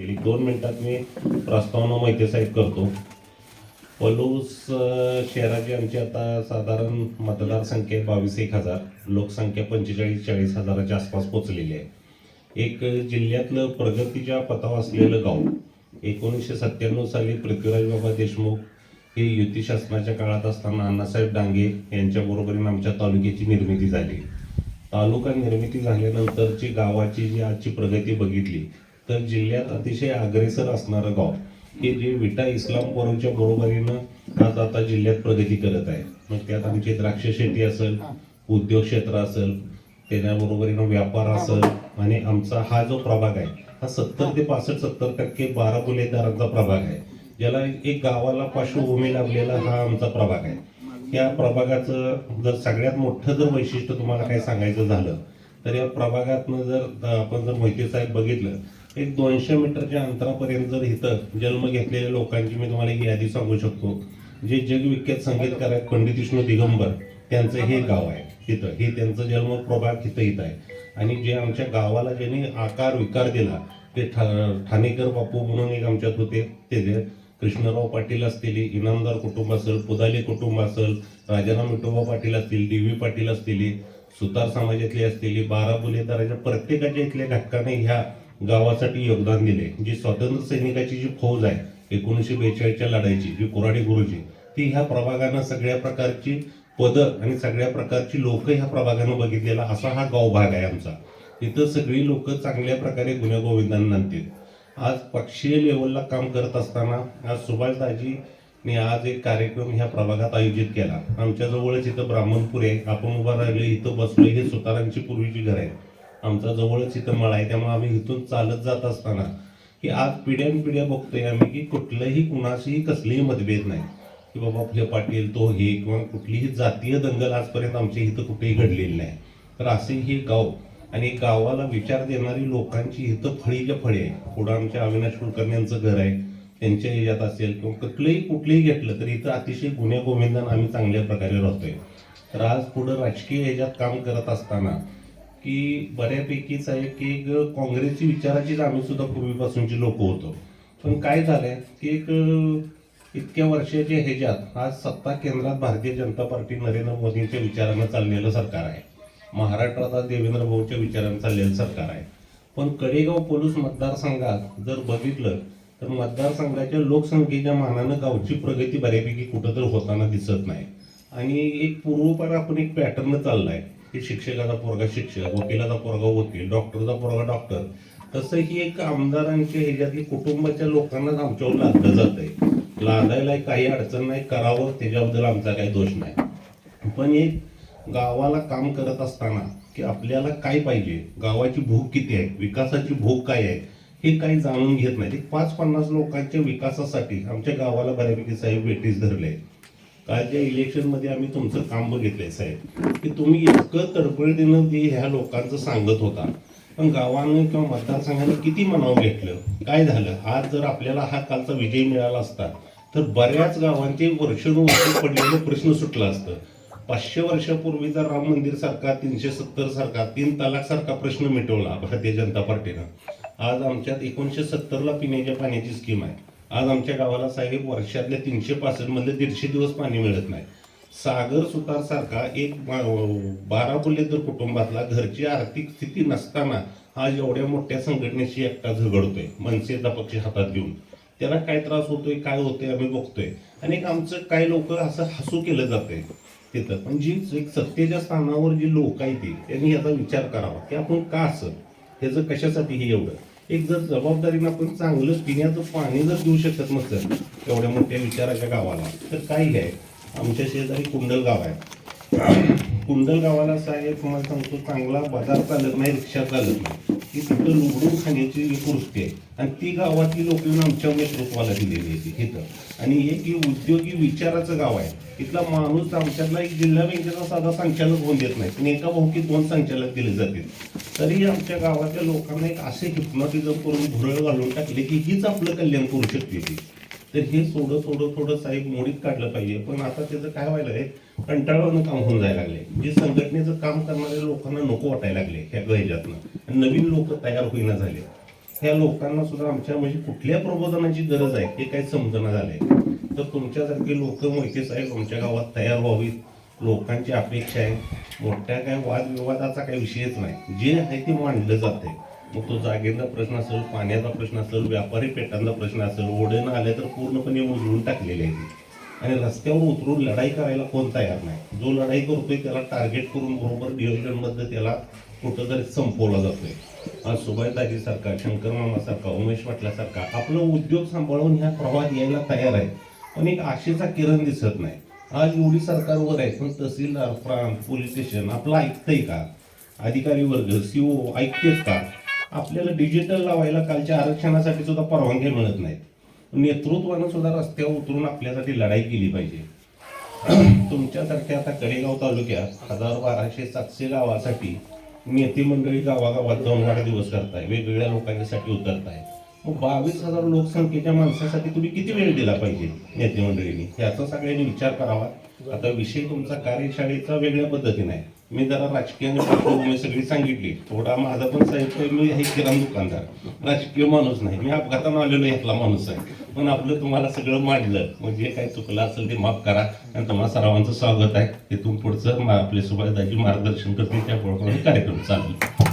गेली दोन मिनिटात मी प्रस्तावना माहिती साहेब करतो. पलूस शहराची आमची आता साधारण मतदारसंख्या आहे बावीस एक हजार. लोकसंख्या पंचेचाळीस चाळीस हजाराच्या आसपास पोचलेली आहे. एक जिल्ह्यातलं प्रगतीच्या पथावर असलेलं गाव एकोणीसशे सत्त्याण्णव साली पृथ्वीराज बाबा देशमुख हे युती शासनाच्या काळात असताना अण्णासाहेब डांगे यांच्या बरोबरीने आमच्या तालुक्याची निर्मिती झाली. तालुका निर्मिती झाल्यानंतरची गावाची जी आजची प्रगती बघितली तर जिल्ह्यात अतिशय अग्रेसर असणारं गाव की जे विटा इस्लामपुराच्या बरोबरीनं आज आता जिल्ह्यात प्रगती करत आहे. मग त्यात आमची द्राक्ष शेती असेल उद्योग क्षेत्र असेल त्याच्याबरोबरीनं व्यापार असेल आणि आमचा हा जो प्रभाग आहे हा सत्तर ते पासष्ट सत्तर टक्के बारा बुलेदारांचा प्रभाग आहे. ज्याला एक गावाला पार्श्वभूमी लाभलेला हा आमचा प्रभाग आहे. या प्रभागाचं जर सगळ्यात मोठं जर वैशिष्ट्य तुम्हाला काय सांगायचं झालं तर या प्रभागातनं जर आपण जर मोहिते साहेब बघितलं एक दोनशे मीटरच्या अंतरापर्यंत जर इथं जन्म घेतलेल्या लोकांची मी तुम्हाला ही यादी सांगू शकतो. जे जगविख्यात संगीतकार आहेत पंडित विष्णू दिगंबर त्यांचं हे गाव आहे तिथं हे त्यांचं जन्म प्रभाग तिथं इथं आहे. आणि जे आमच्या गावाला ज्यांनी आकार विकार दिला ते ठा- ठाणेकर बापू म्हणून एक आमच्यात होते. ते जे कृष्णराव पाटील असतील इनामदार कुटुंब असेल पुदाली कुटुंब असेल राजाराम विठोबा पाटील असतील डी व्ही पाटील असतील सुतार समाजातली असतील बारा बुलेदाराच्या प्रत्येकाच्या इथल्या घटकाने ह्या गावासाठी योगदान दिले. जी स्वातंत्र्य सैनिकाची जी फौज आहे एकोणीसशे बेचाळीसच्या लढाईची जी कोराडी गुरुजी ती ह्या प्रभागानं सगळ्या प्रकारची पदं आणि सगळ्या प्रकारची लोक ह्या प्रभागानं बघितलेला असा हा गाव भाग आहे आमचा. इथं सगळी लोक चांगल्या प्रकारे गुण्यागोविंदांना आणतील आज पक्षीय लेवलला काम करत असताना आज सुभाषदाजीने आज एक कार्यक्रम ह्या प्रभागात आयोजित केला. आमच्याजवळच इथं ब्राह्मणपूर आहे आपण उभा राहिलो इथं बसलो हे सुतारांची पूर्वीची घर आहे आमच्या जवळच इथं मळ आहे त्यामुळे आम्ही इथून चालत जात असताना की आज पिढ्यान पिढ्या बघतोय आम्ही की कुठलंही कुणाशीही कसलेही मतभेद नाही. की बाबा हे पाटील तो हे किंवा कुठलीही जातीय दंगल आजपर्यंत आमच्या इथं कुठेही घडलेली नाही. तर असे हे गाव आणि गावाला विचार देणारी लोकांची इथं फळीच्या फळी आहे. पुढं आमच्या अविनाश कुलकर्णी यांचं घर आहे. त्यांच्या ह्याच्यात असेल किंवा कुठलंही कुठलंही घेतलं तर इथं अतिशय गुन्हे आम्ही चांगल्या प्रकारे राहतोय. तर आज पुढं राजकीय ह्याच्यात काम करत असताना की बऱ्यापैकीच आहे की एक काँग्रेसची विचाराचीच आम्ही सुद्धा पूर्वीपासूनची लोक होतो. पण काय झालंय की एक इतक्या वर्षाच्या ह्याच्यात आज सत्ता केंद्रात भारतीय जनता पार्टी नरेंद्र मोदींच्या विचारानं चाललेलं सरकार आहे. महाराष्ट्रात आज देवेंद्र भाऊच्या विचारानं चाललेलं सरकार आहे. पण कडेगाव पोलीस मतदारसंघात जर बघितलं तर मतदारसंघाच्या लोकसंख्येच्या मानानं गावची प्रगती बऱ्यापैकी कुठं तर होताना दिसत नाही. आणि एक पूर्वपार आपण एक पॅटर्न चाललाय. की शिक्षकाचा पोरगा शिक्षक वकिलाचा पोरगा वकील डॉक्टरचा पोरगा डॉक्टर तसं ही एक आमदारांच्या ह्याच्यातली कुटुंबाच्या लोकांनाच आमच्यावर लादलं जात आहे लादायला काही अडचण नाही करावं त्याच्याबद्दल आमचा काही दोष नाही. पण एक गावाला काम करत असताना की आपल्याला काय पाहिजे गावाची भूक किती आहे विकासाची भूक काय आहे हे काही जाणून घेत नाही पाच पन्नास लोकांच्या विकासासाठी आमच्या गावाला बऱ्यापैकी साहेब वेटीस धरले. कालच्या इलेक्शनमध्ये आम्ही तुमचं काम बघितलंय साहेब की तुम्ही इतकं तडफडीनं ते ह्या लोकांचं सांगत होता पण गावानं किंवा मतदारसंघाने किती मनावं घेतलं? काय झालं? आज जर आपल्याला हा कालचा विजय मिळाला असता तर बऱ्याच गावांचे वर्षानुवर्ष पडलेलं प्रश्न सुटला असतं. पाचशे वर्षापूर्वीचा राम मंदिर सारखा तीनशे सत्तर सारखा तीन तलाक सारखा प्रश्न मिटवला भारतीय जनता पार्टीनं आज आमच्यात एकोणीसशे सत्तरला पिण्याच्या पाण्याची स्कीम आहे. आज आमच्या गावाला साहेब वर्षातल्या तीनशे पासष्टमधले दीडशे दिवस पाणी मिळत नाही. सागर सुतारसारखा एक बा- बारा बुलेदर कुटुंबातला घरची आर्थिक स्थिती नसताना आज एवढ्या मोठ्या संघटनेशी एकटा झगडतोय मनसेचा पक्ष हातात घेऊन. त्याला काय त्रास होतोय काय होतोय आम्ही बघतोय. आणि एक आमचं काही लोक असं हसू केलं जातंय तिथं. पण जी एक सत्तेच्या स्थानावर जी लोक आहेत त्यांनी याचा विचार करावा की आपण का असं? ह्याचं कशासाठी हे एवढं? एक जर जबाबदारीनं आपण चांगलं पिण्याचं पाणी जर देऊ शकत नसेल एवढ्या मोठ्या विचाराच्या गावाला तर काही आहे. आमच्या शेजारी कुंडल गाव आहे. कुंडल गावाला साहेब तुम्हाला सांगतो चांगला बाजार चालत नाही रिक्षा चालत नाही. की तिथं लुगडून खाण्याची एक वृत्ती आहे. आणि ती गावातली लोक येऊन आमच्या नेतृत्वाला दिलेली आहे ती आणि एक ही उद्योगी विचाराचं गाव आहे. इथला माणूस आमच्यातला एक जिल्हा बँकेचा साधा संचालक होऊन देत नाही. पण एका भाऊकीत दोन संचालक दिले जातील. तरी आमच्या गावाच्या लोकांना एक असे हिप्नॉटिझम करून भुरळ घालून टाकले की हीच आपलं कल्याण करू शकते ती. तर हे थोडं थोडं थोडं साहेब मोडीत काढलं पाहिजे. पण आता त्याचं काय व्हायला आहे कंटाळवानं काम होऊन जायला लागले जे म्हणजे संघटनेचं काम करणाऱ्या लोकांना नको वाटायला लागले ह्या गैजातनं नवीन लोक तयार होईना झाले ह्या लोकांना सुद्धा आमच्या म्हणजे कुठल्या प्रबोधनाची गरज आहे हे काही समजणं झालंय. तर तुमच्यासारखे लोक मोहिते साहेब आमच्या गावात तयार व्हावीत. लोकांची अपेक्षा आहे. मोठ्या काय वादविवादाचा काही विषयच नाही. जे आहे ते मांडलं जाते मग तो जागेचा प्रश्न असेल पाण्याचा प्रश्न असेल व्यापारी पेटांचा प्रश्न असेल ओढेनं आले तर पूर्णपणे उजळून टाकलेले आहे आणि रस्त्यावर उतरून लढाई करायला कोण तयार नाही. जो लढाई करतोय त्याला टार्गेट करून बरोबर नियोजनबद्ध त्याला कुठंतरी संपवला जातोय. आज सुभाषदाजी सारखा शंकर मामा सारखा उमेश पाटलासारखा आपलं उद्योग सांभाळून ह्या प्रवाहात यायला तयार आहे पण एक आशेचा किरण दिसत नाही. आज एवढी सरकारवर आहे पण तहसीलदार प्रांत पोलीस स्टेशन आपलं ऐकतंय का? अधिकारी वर्ग सीओ ऐकतेच का? आपल्याला डिजिटल लावायला कालच्या आरक्षणासाठी सुद्धा परवानगी मिळत नाहीत नेतृत्वानं सुद्धा रस्त्यावर उतरून आपल्यासाठी लढाई केली पाहिजे. तुमच्यासारख्या आता कडेगाव तालुक्यात हजार बाराशे सातशे गावासाठी नेते मंडळी गावागावात जाऊन वाढदिवस करताय वेगवेगळ्या लोकांसाठी उतरताय. मग बावीस हजार लोकसंख्येच्या माणसासाठी तुम्ही किती वेळ दिला पाहिजे नेते मंडळींनी? याचा सगळ्यांनी विचार करावा. आता विषय तुमचा कार्यशाळेचा वेगळ्या पद्धतीने आहे. मी जरा राजकीय पार्श्वभूमी सगळी सांगितली. थोडा माझा पण साहेब मी हे किराण दुकानदार. राजकीय माणूस नाही मी अपघातानं आलेलो यातला माणूस आहे. पण आपलं तुम्हाला सगळं मांडलं. म्हणजे काय चुकलं असेल ते माफ करा. आणि तुम्हाला सर्वांचं स्वागत आहे. तिथून पुढचं आपले सुभाषदाजी मार्गदर्शन करतील त्या कार्यक्रम चालू